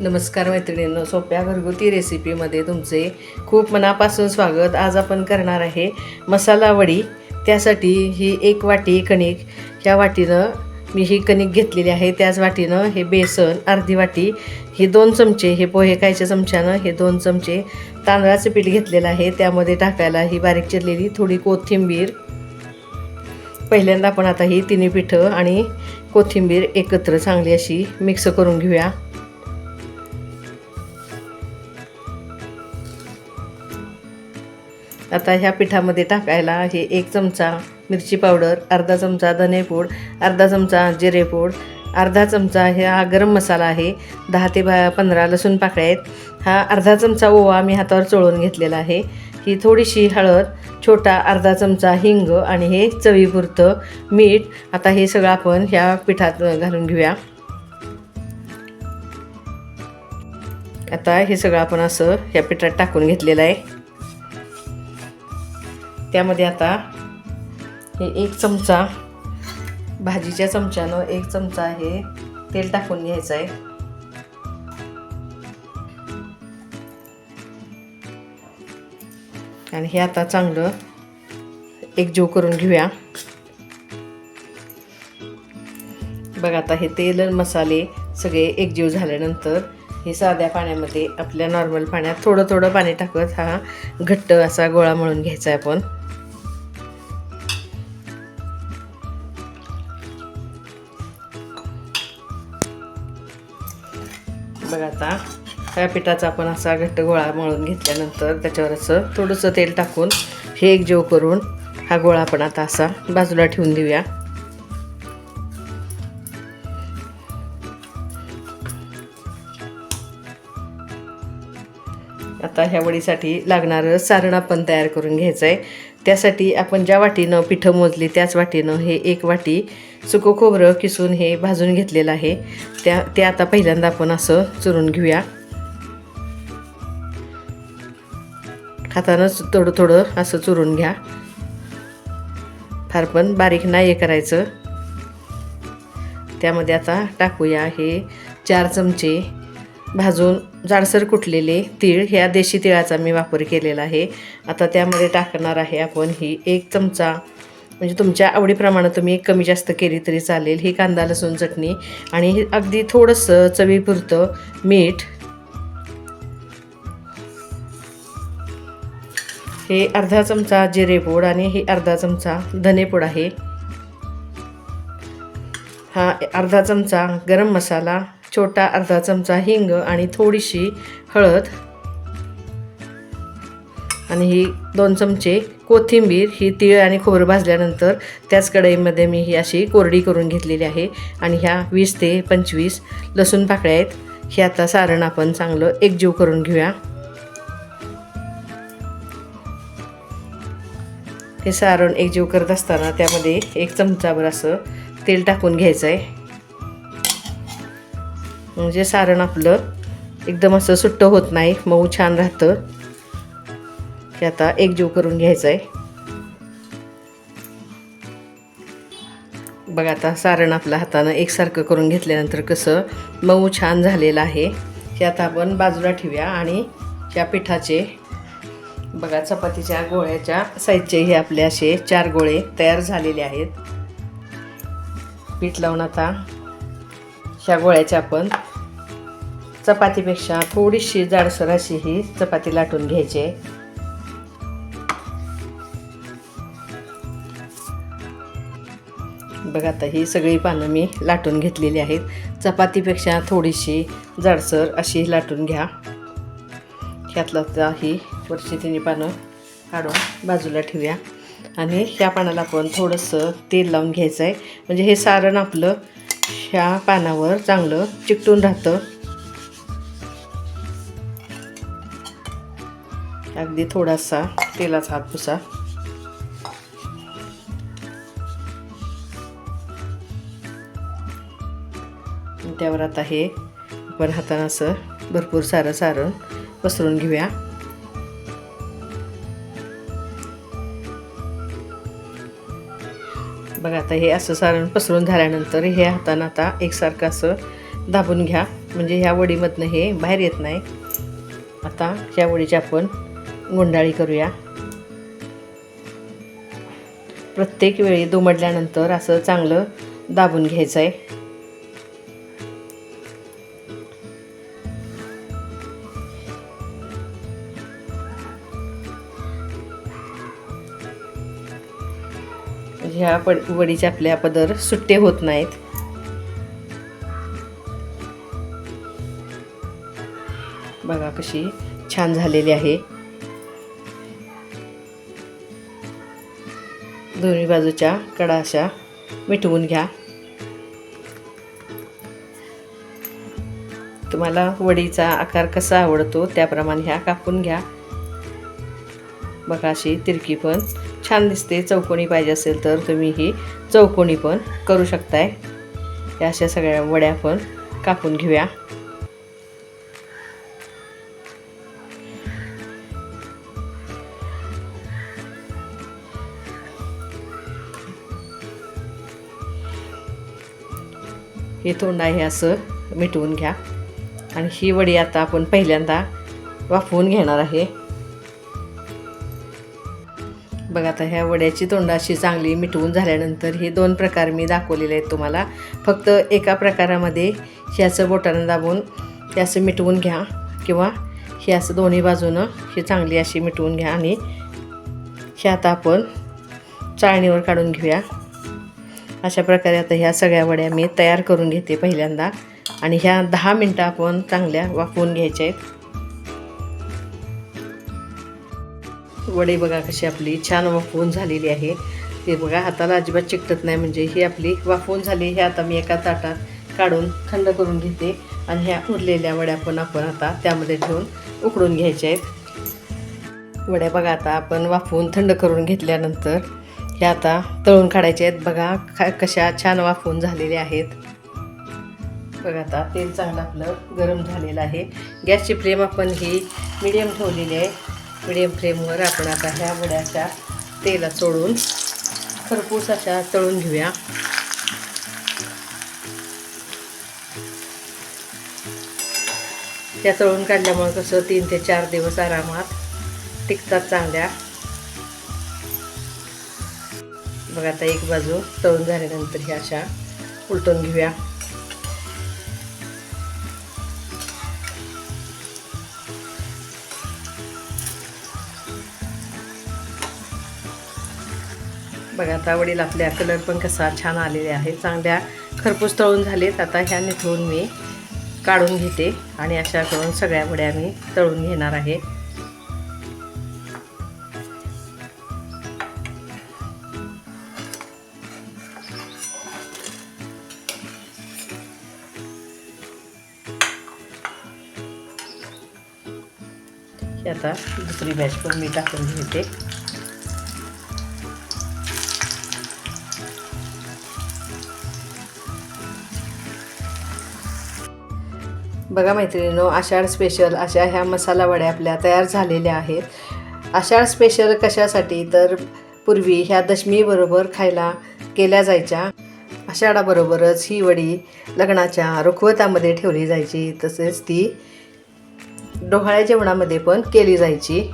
नमस्कार मैत्रिणींनो सोप्या घरगुती रेसिपीमध्ये तुमचे खूप मनापासून स्वागत. आज आपण करणार आहे मसाला वडी. त्यासाठी ही एक वाटी कणिक ह्या वाटीनं मी ही कणिक घेतलेली आहे. त्याच वाटीनं हे बेसन अर्धी वाटी हे दोन चमचे हे पोहे खायच्या चमच्यानं हे दोन चमचे तांदळाचं पीठ घेतलेलं आहे. त्यामध्ये टाकायला ही बारीक चिरलेली थोडी कोथिंबीर. पहिल्यांदा आपण आता ही तिन्ही पिठं आणि कोथिंबीर एकत्र चांगली अशी मिक्स करून घेऊया. आता ह्या पिठामध्ये टाकायला हे एक चमचा मिरची पावडर अर्धा चमचा धनेपूड अर्धा चमचा जिरेपूड अर्धा चमचा हा गरम मसाला आहे. दहा ते बा पंधरा लसूण पाकळ्या आहेत. हा अर्धा चमचा ओवा मी हातावर चोळून घेतलेला आहे. ही थोडीशी हळद छोटा अर्धा चमचा हिंग आणि हे चवीपुरतं मीठ. आता हे सगळं आपण ह्या पिठात घालून घेऊया. आता हे सगळं आपण असं ह्या पिठात टाकून घेतलेलं आहे. त्यामध्ये आता हे एक चमचा भाजीच्या चमच्यानं एक चमचा हे तेल टाकून घ्यायचं आहे. आणि हे आता चांगलं एकजीव करून घेऊया. बघा आता हे तेल आणि मसाले सगळे एकजीव झाल्यानंतर हे साध्या पाण्यामध्ये आपल्या नॉर्मल पाण्यात थोडं थोडं पाणी टाकत हा घट्ट असा गोळा मळून घ्यायचा आहे आपण. बघा आता ह्या पिठाचा आपण असा घट्ट गोळा मळून घेतल्यानंतर त्याच्यावर असं थोडंसं तेल टाकून हे एक जेव करून हा गोळा आपण आता असा बाजूला ठेवून देऊया. आता ह्या वडीसाठी लागणारं सारण आपण तयार करून घ्यायचं आहे त्यासाठी आपण ज्या वाटीनं पिठं मोजली त्याच वाटीनं हे एक वाटी सुकं खोबरं किसून हे भाजून घेतलेलं आहे. त्या ते आता पहिल्यांदा आपण असं चुरून घेऊया. हातानंच थोडं थोडं असं चुरून घ्या. फार पण बारीक नाही करायचं. त्यामध्ये आता टाकूया हे चार चमचे भाजून जाडसर कुटलेले तीळ. ह्या देशी तिळाचा मी वापर केलेला आहे. आता त्यामध्ये टाकणार आहे आपण ही एक चमचा म्हणजे तुमच्या आवडीप्रमाणे तुम्ही कमी जास्त केली तरी चालेल. ही कांदा लसूण चटणी आणि हे अगदी थोडंसं चवीपुरतं मीठ. हे अर्धा चमचा जिरेपूड आणि हे अर्धा चमचा धनेपूड आहे. हा अर्धा चमचा गरम मसाला छोटा अर्धा चमचा हिंग आणि थोडीशी हळद. आणि ही दोन चमचे कोथिंबीर ही तीळ आणि खोबरं भाजल्यानंतर त्याच कढईमध्ये मी ही अशी कोरडी करून घेतलेली आहे. आणि ह्या वीस ते पंचवीस लसूण पाकळ्या आहेत. हे आता सारण आपण चांगलं एकजीव करून घेऊया. हे सारण एकजीव करत असताना त्यामध्ये एक चमचाभर असं तेल टाकून घ्यायचं आहे म्हणजे सारण आपलं एकदम असं सुट्ट होत नाही मऊ छान राहतं. हे आता एकजीव करून घ्यायचं आहे बघा आता सारण आपल्या हातानं एकसारखं करून घेतल्यानंतर कसं मऊ छान झालेलं आहे. हे आता आपण बाजूला ठेवूया आणि या पिठाचे बघा चपातीच्या गोळ्याच्या साईजचे हे आपले असे चार गोळे तयार झालेले आहेत. पीठ लावून आता ह्या गोळ्याच्या आपण चपातीपेक्षा थोडीशी जाडसर अशी ही चपाती लाटून घ्यायची आहे. बघा आता ही सगळी पानं मी लाटून घेतलेली आहेत. चपातीपेक्षा थोडीशी जाडसर अशी लाटून घ्या. ह्यातला ही वरची तिन्ही पानं काढून बाजूला ठेवूया. आणि ह्या पानाला आपण थोडंसं तेल लावून घ्यायचं आहे. म्हणजे हे सारण आपलं ह्या पानावर चांगलं चिकटून राहतं. अगदी थोडासा तेलाचा हातपुसा त्यावर आता हे आपण हातानं असं भरपूर सारं सारण पसरून घेऊया. बघा आता हे असं सारण पसरून झाल्यानंतर हे हातानं आता एकसारखं असं दाबून घ्या. म्हणजे ह्या वडीमधनं हे बाहेर येत नाही. आता ह्या वडीची आपण गुंडाळी करूया. प्रत्येक वेळी दुमडल्यानंतर असं चांगलं दाबून घ्यायचं आहे ह्या पड वडीचे आपल्या पदर सुट्टे होत नाहीत. बघा कशी छान झालेली आहे. दोन्ही बाजूच्या कडा अशा मिटवून घ्या. तुम्हाला वडीचा आकार कसा आवडतो त्याप्रमाणे ह्या कापून घ्या. बघा अशी तिरकी पण. छान दिसते चौकोनी पाहिजे असेल तर तुम्ही ही चौकोनी पण करू शकताय. या अशा सगळ्या वड्या पण कापून घेऊया. हे तोंड आहे असं मिटवून घ्या. आणि ही वडी आता आपण पहिल्यांदा वाफवून घेणार आहे. बघा आता ह्या वड्याची तोंड अशी चांगली मिटवून झाल्यानंतर हे दोन प्रकार मी दाखवलेले आहेत तुम्हाला. फक्त एका प्रकारामध्ये हे असं बोटानं दाबून हे असं मिटवून घ्या किंवा हे असं दोन्ही बाजूनं ही चांगली अशी मिटवून घ्या आणि हे आता आपण चाळणीवर काढून घेऊया. अशा प्रकारे आता ह्या सगळ्या वड्या मी तयार करून घेते पहिल्यांदा आणि ह्या दहा मिनटं आपण चांगल्या वाफवून घ्यायच्या आहेत. वडे बघा कशी आपली छान वाफवून झालेली आहे. ते बघा हाताला अजिबात चिकटत नाही म्हणजे ही आपली वाफवून झाली हे आता मी एका ताटात काढून थंड करून घेते. आणि ह्या उरलेल्या वड्या पण आपण आता त्यामध्ये ठेवून उकडून घ्यायच्या आहेत. वड्या बघा आता आपण वाफवून थंड करून घेतल्यानंतर हे आता तळून काढायचे आहेत. बघा खा कशा छान वाफवून झालेल्या आहेत. बघा आता तेल चांगलं आपलं गरम झालेलं आहे. गॅसची फ्लेम आपण ही मिडियम ठेवलेली आहे. मिडियम फ्लेमवर आपण आता ह्या वड्याच्या तेला सोडून खरपूस अशा तळून घेऊया. त्या तळून काढल्यामुळे कसं तीन ते चार दिवस आरामात टिकतात चांगल्या. बघा आता एक बाजू तळून झाल्यानंतर ह्या अशा उलटून घेऊया. बघा आता वडील आपल्या कलर पण कसा छान आलेले आहे चांगल्या खरपूस तळून झालेत. आता ह्या निथळून मी काढून घेते आणि अशा करून सगळ्या वड्या मी तळून घेणार आहे. आता दुसरी बॅच पण मी टाकून घेते. बघा मैत्रिणीनो आषाढ स्पेशल अशा ह्या मसाला वड्या आपल्या तयार झालेल्या आहेत. आषाढ स्पेशल कशासाठी? तर पूर्वी ह्या दशमीबरोबर खायला केल्या जायच्या. आषाढाबरोबरच ही वडी लग्नाच्या रुखवतामध्ये ठेवली जायची. तसेच ती डोहाळ्या जेवणामध्ये पण केली जायची.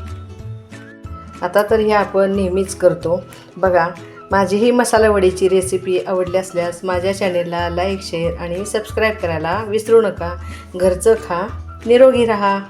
आता तर हे आपण नेहमीच करतो. बघा माझी ही मसालावडीची रेसिपी आवडली असल्यास माझ्या चॅनेलला लाईक शेअर आणि सबस्क्राईब करायला विसरू नका. घरचं खा निरोगी रहा.